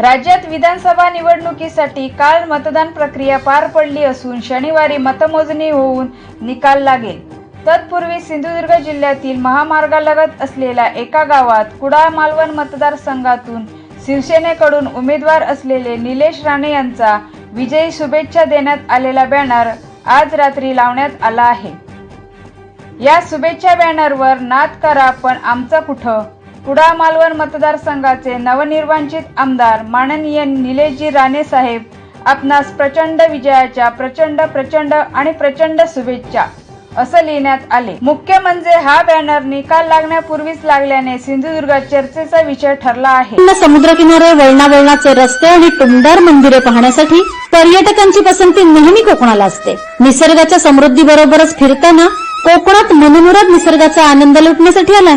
राज्यात विधानसभा निवडणुकीसाठी काल मतदान प्रक्रिया पार पडली असून शनिवारी मतमोजणी होऊन निकाल लागेल. तत्पूर्वी सिंधुदुर्ग जिल्ह्यातील महामार्गालगत असलेल्या एका गावात कुडाळ मालवण मतदारसंघातून शिवसेनेकडून उमेदवार असलेले निलेश राणे यांचा विजयी शुभेच्छा देण्यात आलेला बॅनर आज रात्री लावण्यात आला आहे. या शुभेच्छा बॅनरवर नाद करा पण आमचं कुठं? कुडाळ मालवण मतदारसंघाचे नवनिर्वाचित आमदार माननीय निलेशजी राणे साहेब आपणास प्रचंड विजयाच्या प्रचंड प्रचंड आणि प्रचंड शुभेच्छा असं लिहिण्यात आले. मुख्य म्हणजे हा बॅनर निकाल लागण्यापूर्वीच लागल्याने सिंधुदुर्गात चर्चेचा विषय ठरला आहे. पूर्ण समुद्रकिनारे वळणावळणाचे रस्ते आणि टुमदार मंदिरे पाहण्यासाठी पर्यटकांची पसंती नेहमी कोकणाला असते. निसर्गाच्या समृद्धीबरोबरच फिरताना कोकणात मनमुराद निसर्गाचा आनंद लुटण्यासाठी आला